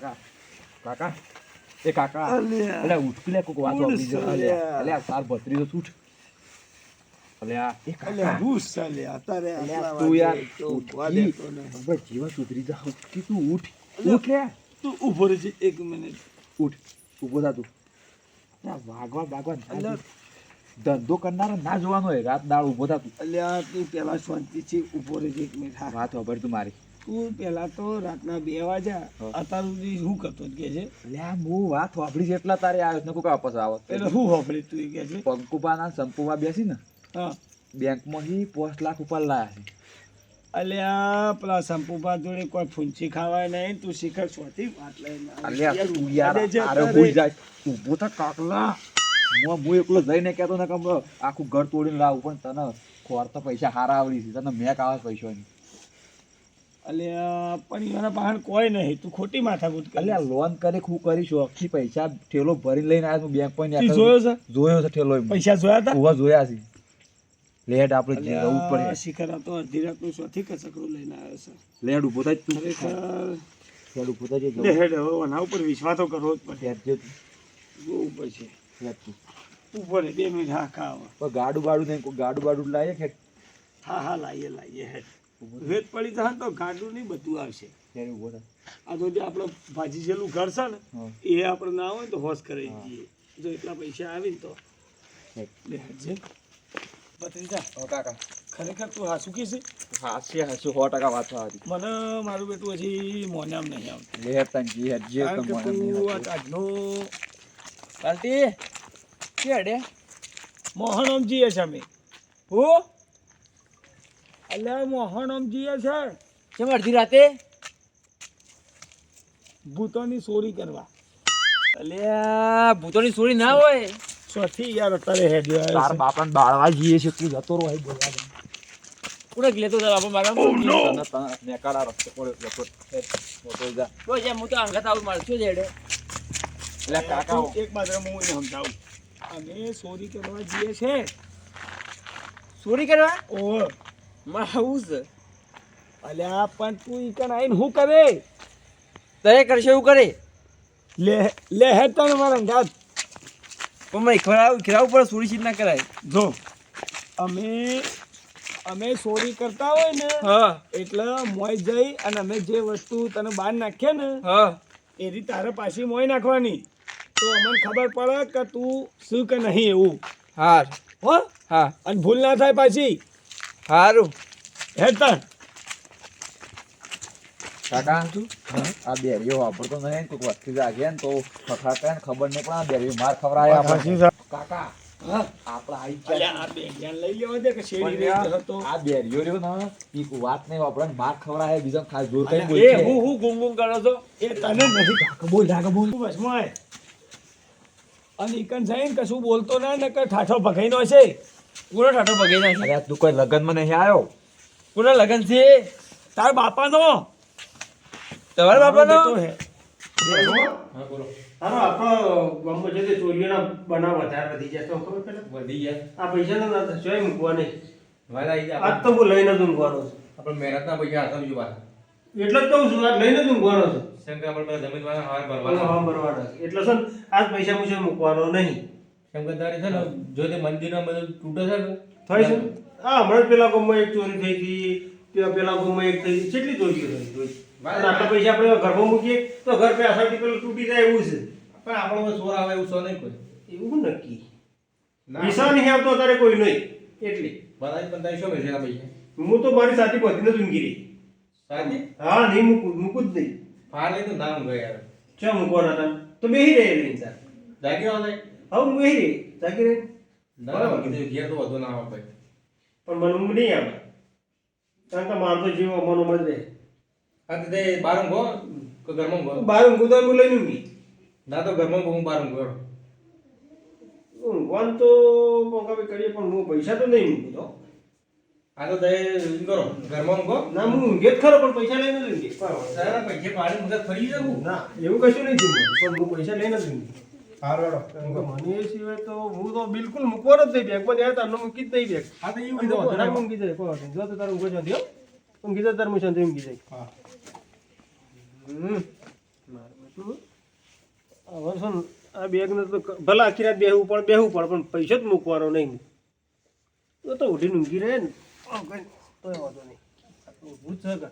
કાકા. કાકા. એ કાકા. અલે અલ્યા ઉઠ લે કોક વાત આપી અલે અલે. અલ્યા તાર ભત્રીજો શું ઉઠ. અલ્યા એ કાકા. ભૂસ અલે અતારે તું યાર ઉઠી. હવે જીવન સુધરી જા. કે તું ઉઠ. ઉઠ લે. તું ઊભો રહેજે એક મિનિટ. ઉઠ. ઊભો થા તું. વાગવા વાગવા ધંધો કરનારો ના જોવાનો હોય. રાત દાળ ઊભો થા તું. અલ્યા તું પેલા શાંતિથી ઊભો રહેજે એક મિનિટ. વાત ખબર તું મારી. તું પેલા તો રાતના બે વાગ્યા અત્યાર સુધી શું કરતો કે છે? અલ્યા બહુ વાત વાપરી છે એટલા તારે આવ્યો ને કોક વાપસ આવો એટલે શું હોભળી તું કે છે? પંકુબા ના સંપુબા બેસી ને બેંકમાં હી પોસ્ટ લાખ ઉપર લાયા છે. અલ્યા પેલા સંપુભા જોડે કોઈ ફૂંચી ખાવાય નહીં તું શિખર શોથી વાત લઈને અલ્યા તું યાર આરે ભૂઈ જાય. ઊભો થા કાકલા. હું હું એકલો જઈને કહેતો ને કે આખું ઘર તોડીને લાવું પણ તને ખોર તો પૈસા હારા આવડી છે. તને મેક આવે પૈસાની. અલ્યા પણ એના પાસે કોઈ નહીં. તું ખોટી માથાકૂટ કરી અલ્યા લોન કરે હું કરીશું? આખી પૈસા ઠેલો ભરી લઈને આવ્યો હું બેંક પણ જોયો છે? જોયો છે ઠેલો પૈસા જોયા હતા? ઊભા જોયા છે. લેડ આપણે જે રહેવું પડે. શિખર તો અડધી રાતનું શોથી કચકડું લઈને આવ્યો છે. લેડ ઊભો થાય તું. લેડ ઊભો થાય છે લેડ હવે આના ઉપર વિશ્વાસ તો કરવો જ પડે. જો જે જોવું પડશે લેટ તું ઉપર બે મિનિટ હા ખાવ ગાડું બાડું નહીં ગાડું બાડું લાવીએ કે? હા હા લાવીએ લાવીએ હેડ. વેત પડી જાય તો ગાડું નહીં બધું આવશે. આ તો જે આપણો ભાજી છેલ્લું ઘર છે ને એ આપણે ના હોય તો હોશ કરી દઈએ જો એટલા પૈસા આવે ને તો કાકા. ખરેખર તું હાસુ કે છે હાસી હાસુ સો ટકા વાત થવાની મને મારું બેટું હજી મોનામ નહીં આવતું. લે તંજી જે હેડ જે કારણ કે તું આ આજનું કાલતી કે મોહનમજી મોહનમ છે અમે. હું? અલ્યા મોહન જીએ છે. કેમ અડધી રાતે? ભૂતોની ચોરી કરવા. અલ્યા ભૂતોની ચોરી ના હોય. સોથી યાર અત્યારે હેડ્યો તાર છે. બાપાને બાળવા જઈએ છે તું જતો રહો અહીં બોલવા દે. કુડક લેતો હતો બાપા મારા? નેકાળા રસ્તે પડ્યો જતો મોટો જા. તો જે હું તો અંગત આવું માર શું જેડે એટલે કાકા એક માત્ર હું સમજાવું. અમે ચોરી કરવા જઈએ છે. ચોરી કરવા? ઓહ. મારે આવું છે અલ્યા પણ તું ઈ કણ આઈને શું કરે? તય કરશે એવું કરે? લે લે હે તને મારા ગાત. પણ મેં ખરાવ ખરાબ ઉપર ચોરી ચીજ ના કરાય. જો અમે અમે ચોરી કરતા હોય ને હા. એટલે મોય જઈ અને અમે જે વસ્તુ તને બહાર નાખીએ ને હા. એની તારે પાછી મોય નાખવાની. તો અમને ખબર પડે કે તું શું કે નહીં એવું. હાર. હો? હા. અને ભૂલ ના થાય પાછી. હારું. હેડ તન. કાકા? આ બેરીઓ વાપરતો નહીં કોઈક વસ્તી જાગે ને તો ખખાતા ને ખબર નહીં પણ આ બેરીઓ માર ખવડાય આપણે કાકા ને ને તું કશું બોલતો ના ને ઠાઠો ભગાઈનો છે? પૂરો ઠાઠો પગે નાખી અરે તું કોઈ લગનમાં નહીં આવ્યો? પૂરો લગન છે. તાર બાપાનો. તમારા બાપાનો? હે. હારો આપણો ગામમાં છે તે ચોરીઓના બનાવ વધારે વધી જાય તો ખબર પડે વધી ગયા. આ પૈસા ના ના જોઈ મૂકવા નહીં વાલા આવી આજ તો હું લઈને જ ઊંઘવાનો છું. આપણે મહેનતના પૈસા હતા બીજું વાત એટલે જ કહું છું આજ લઈને જ ઊંઘવાનો છું. શંકર આપણે બધા જમીન વાળા હાર ભરવાના. હવા ભરવાના એટલે છે ને આજ પૈસા મૂકવાનો નહીં. તારે છે ને જો તે મંદિરમાં બધું તૂટે છે ને થાય છે. હા હમણાં જ પેલા ગામમાં એક ચોરી થઈ હતી પેલા ગામમાં એક થઈ હતી કેટલી ચોરી થઈ આટલા પૈસા આપણે ઘરમાં મૂકીએ તો ઘર પે અસરથી પેલું તૂટી જાય એવું છે. પણ આપણો ચોર આવે એવું સો નહીં કોઈ. એવું નક્કી. નિશાન હે નહીં આવતો અત્યારે કોઈ નહીં. એટલે. બધા જ બંધાઈ શું મેળશે પૈસા? હું તો મારી સાથી ઊંઘી રહી. સાચી હા નહીં મૂકું મૂકું જ નહીં. ફાર લઈ તો નામ ગયો યાર. ચા મૂકવાના હતા? તો બેહી રહે નહીં સર જાગ્યો રહો ને હવે હું એ રહી. જાગી રહી? ના કીધું ઘેર તો વધુ ના આવે ભાઈ. પણ મને ઊંઘ નહીં આવે. કારણ કે મારતો તો જીવો મનો મજ રહે. હા તો બાર ઊંઘો કે ઘરમાં ઊંઘો બાર ઊંઘો તો હું લઈને ઊંઘી. ના તો ઘરમાં હું બાર ઊંઘો ઊંઘવાનું તો મોંઘાવી કરીએ પણ હું પૈસા તો નહીં મૂકું તો. આ તો દે કરો. ઘરમાં ઊંઘો ના હું ઊંઘે જ ખરો પણ પૈસા લઈને જ ઊંઘી પૈસા પાડી મુદત ફરી જવું ના એવું કશું નહીં થયું પણ હું પૈસા લઈને જ ઊંઘી મને સિવાય તો હું તો બિલકુલ મૂકવાનો જ નહીં બેગમાં ત્યાં તારનો મૂકી જ નહીં બેગ. હા તો એવું કીધું જાય કોઈ વાંધો જો તો તારું ઊંઘો શાંતિ હો. જાય તારે હું શાંતિ ઊંઘી જાય હમ. હવે છે આ બેગને તો ભલા આખી રાત બેહવું પણ બેહવું પડે પણ પૈસા જ મૂકવાનો નહીં. તો તો ઉઠીને ઊંઘી રહે ને. કઈ વાંધો નહીં. જ છે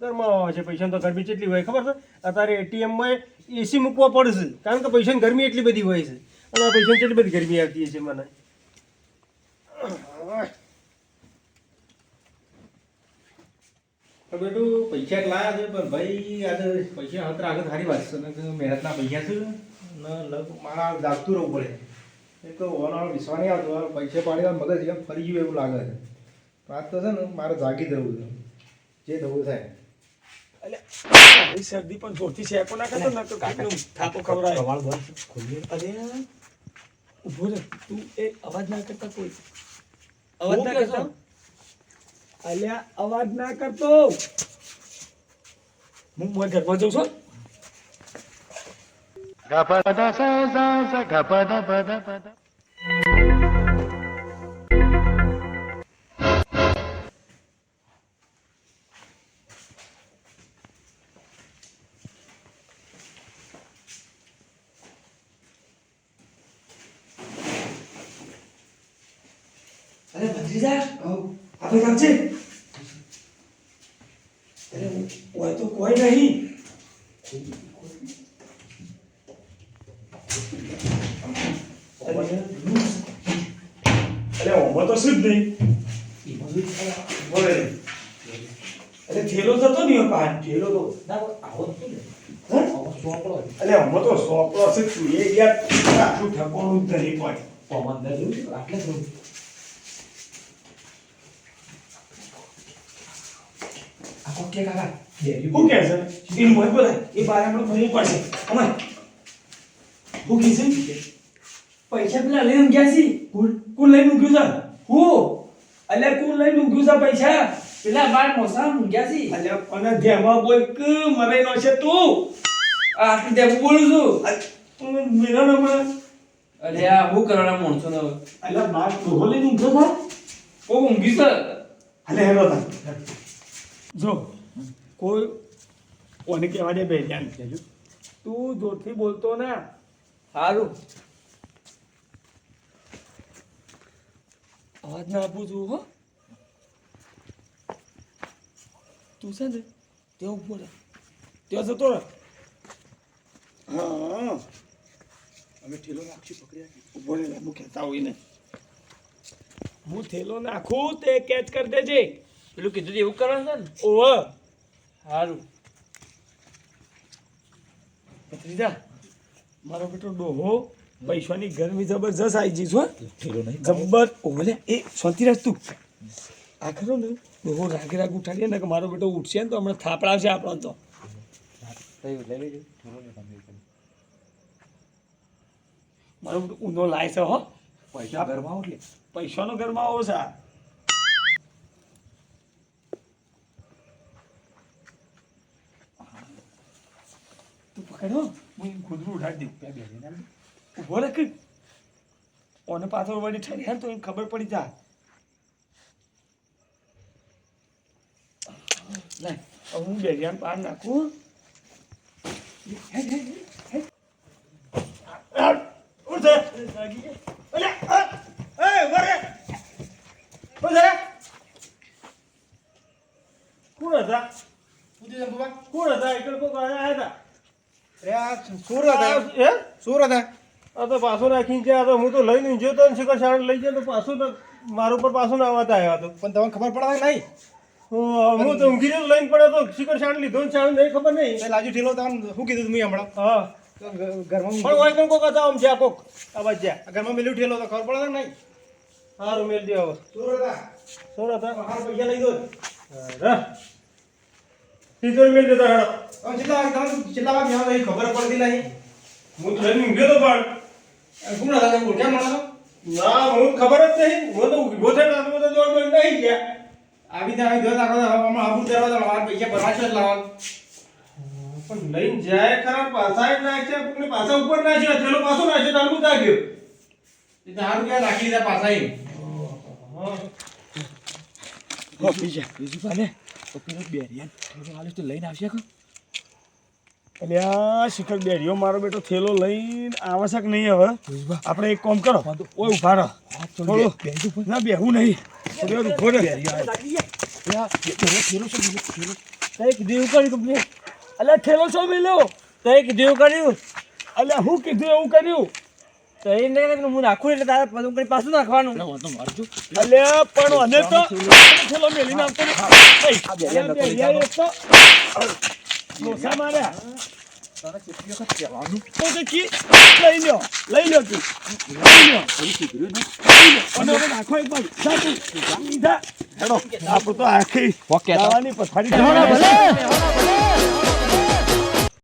ઘરમાં આવે છે, પૈસાની તો ગરમી કેટલી હોય, ખબર છે? અત્યારે એટીએમમાં એસી મૂકવા પડશે, કારણ કે પૈસાની ગરમી એટલી બધી હોય છે. અને આ પૈસાની કેટલી બધી ગરમી આવતી છે મને. બેટું, પૈસા લાયા છે, પણ ભાઈ, આજે પૈસા હાથ આગળ સારી વાત છે. મહેનતના પૈસા છે, ને મારા જાગતું રહેવું પડે. તો ઓનાળો વિશ્વાસ આવતો પૈસા પાડી મગજ એમ ફરી ગયું એવું લાગે છે. વાત તો છે ને, મારે જાગી જ છે. જે થવું થાય. મારી શરદી પણ જોરથી શેકો ના કરતો ને તો કાકનું થાપો ખવડાય. અરે ઊભો રે તું એ અવાજ ના કરતા કોઈ. અવાજ ના કરતો? અલ્યા અવાજ ના કરતો. હું મોય ઘરમાં જઉં છું. અરે ભત્રીજા આપણે કામ છે? અરે ઓય તો કોઈ નહીં. અરે ઓમાં તો શું જ નહીં. બોલે. અરે થેલો થતો નહીં પાન થેલો તો હે? અરે આમાં તો સોપડો છે. તું એ યાર આટલું ઠકોણું જ નહીં કોઈ શું કે છે? એનું મોય બોલાય. એ બારે આપણે ભરવું પડશે અમાય શું કે છે? પૈસા પેલા લઈને ગયા છે. કુલ કુલ લઈને ઊંઘ્યું છે? હું. અલ્યા કુલ લઈને ઊંઘ્યું છે પૈસા? પેલા બાર મોસા મૂંગ્યા છે. અલ્યા અને ધ્યામાં બોલ કે મરે નો છે તું? આ દેવું બોલું છું. તું મેરા નંબર અરે આ હું કરવાના માણસો ને અલ્યા બાર ડોહો લઈને ઊંઘ્યો છે? ઓ ઊંઘી છે? અલે હેરો તા જો કોઈ કોને કહેવા દે બે ધ્યાન કહેજો તું જોરથી બોલતો ના. સારું અવાજ ના આપું છું હો. તું છે ને ત્યાં ઊભો રહે ત્યાં જતો રહે. હા અમે ઠેલો નાખશું પકડી ઊભો રહે હું કહેતા હોય ને હું થેલો નાખું તે કેચ કરી દેજે. પેલું કીધું એવું કરવાનું છે ને? ઓહ સારું ભત્રીજા મારો બેટો ડોહો પૈસાની ગરમી જબરજસ્ત આવી જઈશ હો. જબર ઓલે એ શાંતિ રાખ તું. આ ખરો ને ડોહો રાગે રાગ ઉઠાડીએ ને કે મારો બેટો ઉઠશે ને તો હમણાં થાપડાવશે આપણો તો. મારો બેટો ઊંધો લાય છે હો. પૈસા ઘરમાં આવો એટલે. પૈસાનો ઘરમાં આવો છે આ. તું પકડો ઉડાડી દઉં. ત્યાં બેસીને ઊભો રે કે ઓને પાછળ વળી ઠરી હે તો એને ખબર પડી જા લે હું બેરિયાન પાર નાખું. કોણ હતા? કોણ હતા? એકડ કોક આવ્યા હતા. હે? સુર હતા આ તો પાછો છે આ તો હું તો લઈને ઊંઘ્યો તો શિખર શાળા લઈ જાય તો પાછું તો મારા ઉપર પાછું ના આવતા આવ્યો તો. પણ તમને ખબર પડે નહીં? હું હું તો ઊંઘી રહ્યો લઈને પડ્યો તો શિખર શાળા લીધો ને નહીં ખબર નહીં. લાજુ ઠીલો તમને શું કીધું તમે હમણાં? હા. ઘરમાં પણ હોય કોક હતા આમ જ્યાં કોક આ બાજુ જ્યાં. ઘરમાં મેલ્યું ઠેલો તો ખબર પડે નહીં? સારું મેળ દે હવે. સુર હતા શું હતા મારા પૈસા લઈ દો. તીજોરી મેળ દેતા હેડો તમે કેટલા તમે કેટલા વાગે આવ્યા એ ખબર પડતી નહીં. હું તો લઈને ઊંઘ્યો તો પણ. કોણ હતા તમે ઓળખ્યા માણસો? ના હું ખબર જ નહીં. હું તો ઊભો થઈને આ બધા દોડ દોડ નહીં ગયા. આવી ત્યાં આવી ધોત આખો હમણાં આબુ કરવા તો મારા પૈસા ભરવા છે લાવવાનું. પણ લઈને જાય ખરા પાછા જ નાખ્યા કોકને પાછા ઉપર પાછો તો ગયો? એ તો ક્યાં નાખી દીધા પાછા એમ. બીજા બીજું પાલે તો પેલો બેરિયાન થોડો હાલે તો લઈને આવશે કો અલ્યા શિખર બેરીઓ મારો બેટો થેલો લઈને આવે કે નહીં હવે? આપણે એક કામ કરો. ઓય ઊભા રહો. થોડું ના બેહું નહીં. થોડી ઊભો રહે. તઈ કીધું કર્યું કંપની અલ્યા થેલો છો મેલ્યો? તઈ કીધું કર્યું. અલ્યા હું કીધું એવું કર્યું? તઈ નહીં હું નાખું એટલે તારે પદમ કરી પાછું નાખવાનું. અલ્યા પણ અને તો. અલ્યા, બેરિયા એક તો. ડોસા તો તે તું. આપણું તો. આખી તો. પથારી